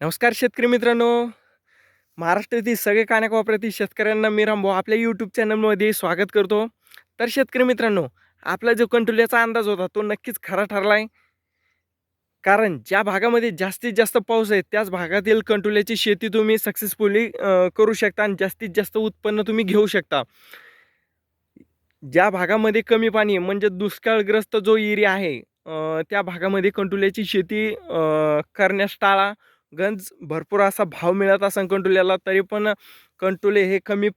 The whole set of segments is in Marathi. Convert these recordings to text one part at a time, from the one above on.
नमस्कार शेतकरी मित्रांनो. महाराष्ट्रातील सगळे कानाकोपऱ्यातील शेतकऱ्यांना मी रामभाऊ आपल्या यूट्यूब चॅनलमध्ये स्वागत करतो. तर शेतकरी मित्रांनो आपला जो कंट्रोल्याचा अंदाज होता तो नक्कीच खरा ठरला आहे कारण ज्या भागामध्ये जास्तीत जास्त पाऊस आहे त्याच भागातील कंट्रोल्याची शेती तुम्ही सक्सेसफुली करू शकता आणि जास्तीत जास्त उत्पन्न तुम्ही घेऊ शकता. ज्या भागामध्ये कमी पाणी म्हणजे दुष्काळग्रस्त जो एरिया आहे त्या भागामध्ये कंटुल्याची शेती करण्यास टाळा. गंज भरपूर असा भाव मिळत असेल कंटोल्याला तरी पण कंटोले हे कमी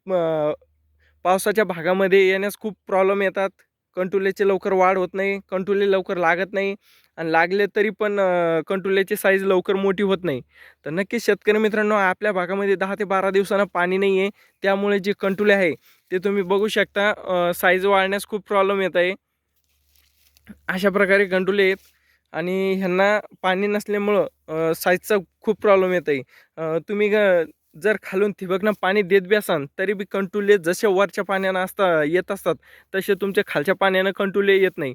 पावसाच्या भागामध्ये येण्यास खूप प्रॉब्लेम येतात. कंटुल्याची लवकर वाढ होत नाही कंटुले लवकर लागत नाही आणि लागले तरी पण अ, कंटुल्याची साईज लवकर मोठी होत नाही. तर नक्कीच शेतकरी मित्रांनो आपल्या भागामध्ये दहा ते बारा दिवसांना पाणी नाही आहे त्यामुळे जे कंटुले आहे ते तुम्ही बघू शकता साईज वाढण्यास खूप प्रॉब्लेम येत आहे. अशा प्रकारे गंडुले आहेत आणि ह्यांना पाणी नसल्यामुळं साईजचा खूप प्रॉब्लेम येत आहे तुम्ही ग जर खालून ठिबकनं पाणी देत बी असाल तरी बी कंटुले जसे वरच्या पाण्यानं असता येत असतात तसे तुमच्या खालच्या पाण्यानं कंटुले येत नाही.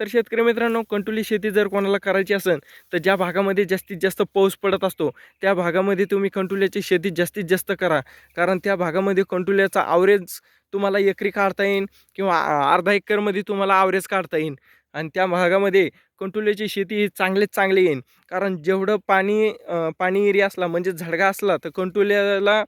तर शेतकरी मित्रांनो कंटुली शेती जर कोणाला करायची असेल तर ज्या भागामध्ये जास्तीत जास्त पाऊस पडत असतो त्या भागामध्ये तुम्ही कंटुल्याची शेती जास्तीत जास्त करा. कारण त्या भागामध्ये कंटुल्याचा आवरेज तुम्हाला एकरी काढता येईल किंवा अर्धा एकरमध्ये तुम्हाला आवरेज काढता येईल आणि त्या भागामध्ये कंटुल्याची शेती ही चांगलीच चांगली येईल कारण जेवढं पाणी पाणी एरिया असला म्हणजे झडगा असला तर कंटुल्याला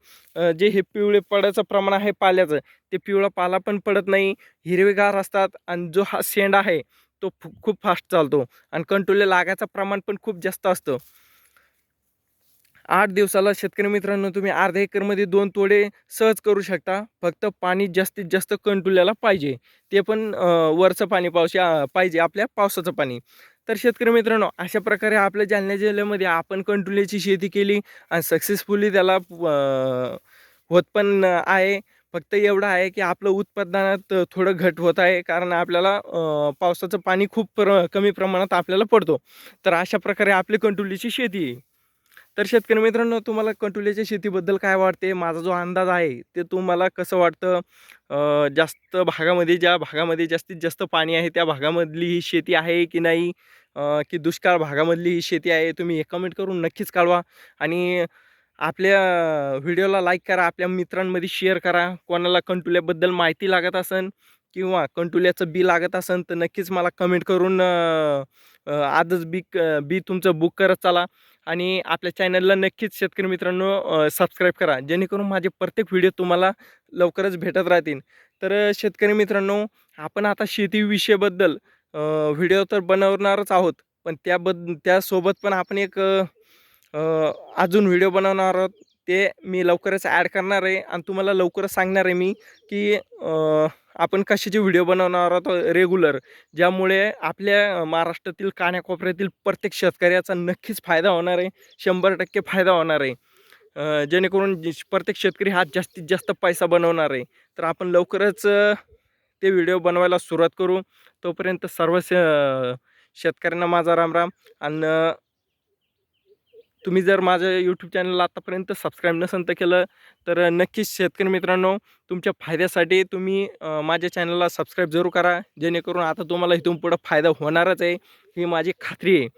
जे हे पिवळे पडायचं प्रमाण आहे पाल्याचं ते पिवळा पाला पण पडत नाही हिरवेगार असतात आणि जो हा शेंड आहे तो खूप फास्ट चालतो. आणि कंटुले लागायचं प्रमाण पण खूप जास्त असतं. आठ दिवसाला शेतकरी मित्रांनो तुम्ही अर्धा एकरमध्ये दोन तोडे सहज करू शकता. फक्त पाणी जास्तीत जास्त कंटुल्याला पाहिजे. ते पण वरचं पाणी पावशी पाहिजे आपल्या पावसाचं पाणी. तर शेतकरी मित्रांनो अशा प्रकारे आपल्या जालना जिल्ह्यामध्ये आपण कंटुल्याची शेती केली आणि सक्सेसफुली त्याला होत पण आहे. फक्त एवढं आहे की आपलं उत्पादनात थोडं घट होत आहे कारण आपल्याला पावसाचं पाणी खूप प्र कमी प्रमाणात आपल्याला पडतो. तर अशा प्रकारे आपली कंटुलीची शेती आहे. तर शेतकरी मित्रांनो तुम्हाला कंटुल्याच्या शेतीबद्दल काय वाटते? माझा जो अंदाज आहे ते तुम्हाला कसं वाटतं? जास्त भागामध्ये ज्या भागामध्ये जास्तीत जास्त पाणी आहे त्या भागामधली ही शेती आहे की नाही? की दुष्काळ भागामधली ही शेती आहे तुम्ही हे कमेंट करून नक्कीच कळवा आणि आपल्या व्हिडिओला लाईक करा आपल्या मित्रांमध्ये शेअर करा. कोणाला कंटुल्याबद्दल माहिती लागत असेल किंवा कंटुल्याचं बी लागत असेल तर नक्कीच मला कमेंट करून आजच बी बी तुमचं बुक करत चला. आणि आपल्या चॅनलला नक्कीच शेतकरी मित्रांनो सबस्क्राईब करा. जेणेकरून माझे प्रत्येक व्हिडिओ तुम्हाला लवकरच भेटत राहतील. तर शेतकरी मित्रांनो आपण आता शेतीविषयाबद्दल व्हिडिओ तर बनवणारच आहोत. पण त्याबद्द त्यासोबत पण आपण एक अजून व्हिडिओ बनवणार आहोत. ते मी लवकरच ॲड करणार आहे. आणि तुम्हाला लवकरच सांगणार आहे मी की आपण कशाचे व्हिडिओ बनवणार आहोत रेग्युलर ज्यामुळे आपल्या महाराष्ट्रातील कान्याकोपऱ्यातील प्रत्येक शेतकऱ्याचा नक्कीच फायदा होणार आहे शंभर टक्के फायदा होणार आहे. जेणेकरून प्रत्येक शेतकरी हा जास्तीत जास्त पैसा बनवणार आहे. तर आपण लवकरच ते व्हिडिओ बनवायला सुरुवात करू. तोपर्यंत सर्व श- शेतकऱ्यांना माझा रामराम. आणि तुम्ही जर माझ्या यूट्यूब चॅनलला आत्तापर्यंत सबस्क्राईब नसेल तर केलं तर नक्कीच शेतकरी मित्रांनो तुमच्या फायद्यासाठी तुम्ही माझ्या चॅनलला सबस्क्राईब जरूर करा. जेणेकरून आता तुम्हाला इथून पुढं फायदा होणारच आहे. ही माझी खात्री आहे.